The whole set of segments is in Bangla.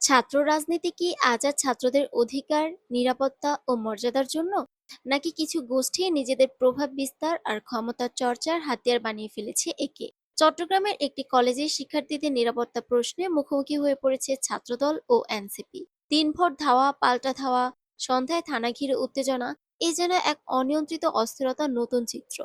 ছাত্র রাজনীতি কি আজাদ ছাত্রদের অধিকার, নিরাপত্তা ও মর্যাদার জন্য? নাকি কিছু গোষ্ঠী নিজেদের প্রভাব বিস্তার আর ক্ষমতার চর্চার হাতিয়ার বানিয়ে ফেলেছে একে? চট্টগ্রামের একটি কলেজের শিক্ষার্থীদের নিরাপত্তা প্রশ্নে মুখোমুখি হয়ে পড়েছে ছাত্রদল ও এনসিপি। দিনভর ধাওয়া, পাল্টা ধাওয়া, সন্ধ্যায় থানা ঘিরে উত্তেজনা এ যেন এক অনিয়ন্ত্রিত অস্থিরতার নতুন চিত্র।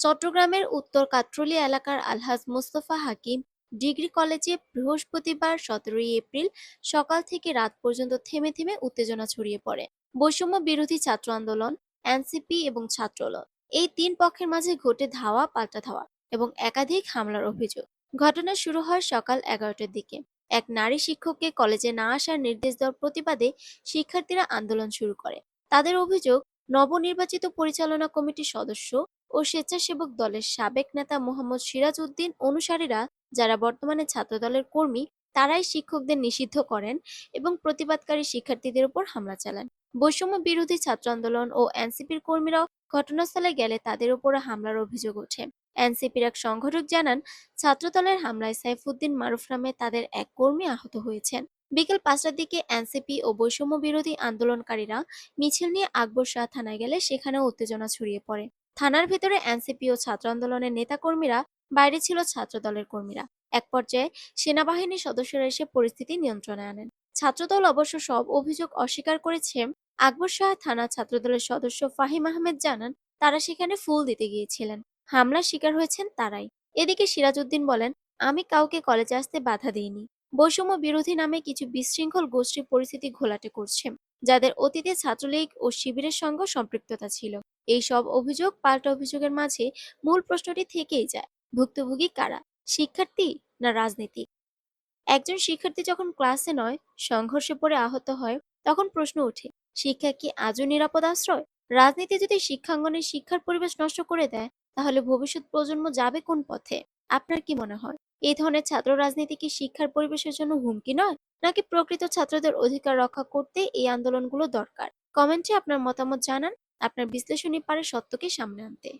চট্টগ্রামের উত্তর কাট্রলী এলাকার আলহাজ মোস্তফা হাকিম ডিগ্রি কলেজে বৃহস্পতিবার সতেরোই এপ্রিল সকাল থেকে রাত পর্যন্ত থেমে থেমে উত্তেজনা ছড়িয়ে পড়ে। বৈষম্য বিরোধী ছাত্র আন্দোলন, এনসিপি এবং ছাত্রদল এই তিন পক্ষের মাঝে ঘটে ধাওয়া, পাল্টা ধাওয়া এবং একাধিক হামলার অভিযোগ। ঘটনা শুরু হয় সকাল এগারোটার দিকে। এক নারী শিক্ষককে কলেজে না আসার নির্দেশ দেওয়ার প্রতিবাদে শিক্ষার্থীরা আন্দোলন শুরু করে। তাদের অভিযোগ, নবনির্বাচিত পরিচালনা কমিটির সদস্য ও স্বেচ্ছাসেবক দলের সাবেক নেতা মোহাম্মদ সিরাজ উদ্দিন অনুসারীরা যারা বর্তমানে ছাত্রদলের কর্মী, তারাই শিক্ষকদের নিষিদ্ধ করেন এবং প্রতিবাদকারী শিক্ষার্থীদের উপর হামলা চালান। বৈষম্য বিরোধী ছাত্র আন্দোলন ও এনসিপির কর্মীরাও ঘটনাস্থলে গেলে তাদের উপর হামলার অভিযোগ ওঠে। এনসিপির এক সংগঠক জানান, ছাত্রদলের হামলায় সাইফুদ্দিন মারুফ নামে তাদের এক কর্মী আহত হয়েছেন। বিকেল পাঁচটার দিকে এনসিপি ও বৈষম্য বিরোধী আন্দোলনকারীরা মিছিল নিয়ে আকবর শাহ থানায় গেলে সেখানেও উত্তেজনা ছড়িয়ে পড়ে। থানার ভেতরে এনসিপি ও ছাত্র আন্দোলনের নেতাকর্মীরা বাইরে ছিল ছাত্রদলের কর্মীরা। এক পর্যায়ে সেনাবাহিনীর সদস্যরা এসে পরিস্থিতি নিয়ন্ত্রণে আনেন। ছাত্রদল অবশ্য সব অভিযোগ অস্বীকার করেছে। আকবর শাহ থানা ছাত্রদলের সদস্য ফাহিম আহমেদ জানান, তারা সেখানে ফুল দিতে গিয়েছিলেন। হামলার শিকার হয়েছেন তারাই। এদিকে সিরাজউদ্দিন বলেন, আমি কাউকে কলেজে আসতে বাধা দিইনি। বৈষম্য বিরোধী নামে কিছু বিশৃঙ্খল গোষ্ঠী পরিস্থিতি ঘোলাটে করছে, যাদের অতীতে ছাত্রলীগ ও শিবিরের সঙ্গে সম্পৃক্ততা ছিল। এই সব অভিযোগ পাল্টা অভিযোগের মাঝে মূল প্রশ্নটি থেকেই যায়। ভুক্তভোগী কারা? শিক্ষার্থী না রাজনীতি একজন শিক্ষার্থী যখন ক্লাসে নয়, সংঘর্ষে পড়ে আহত হয়, তখন প্রশ্ন ওঠে, শিক্ষা কি আজও নিরাপদ আশ্রয়? রাজনীতি যদি শিক্ষাঙ্গনের শিক্ষার পরিবেশ নষ্ট করে দেয়, তাহলে ভবিষ্যৎ প্রজন্ম যাবে কোন পথে? আপনার কি মনে হয়? এই ধরনের ছাত্র রাজনীতি কি শিক্ষার পরিবেশের জন্য হুমকি নয়, নাকি প্রকৃত ছাত্রদের অধিকার রক্ষা করতে এই আন্দোলনগুলো দরকার? কমেন্টে আপনার মতামত জানান, আপনার বিশ্লেষণী পারে সত্যকে সামনে আনতে।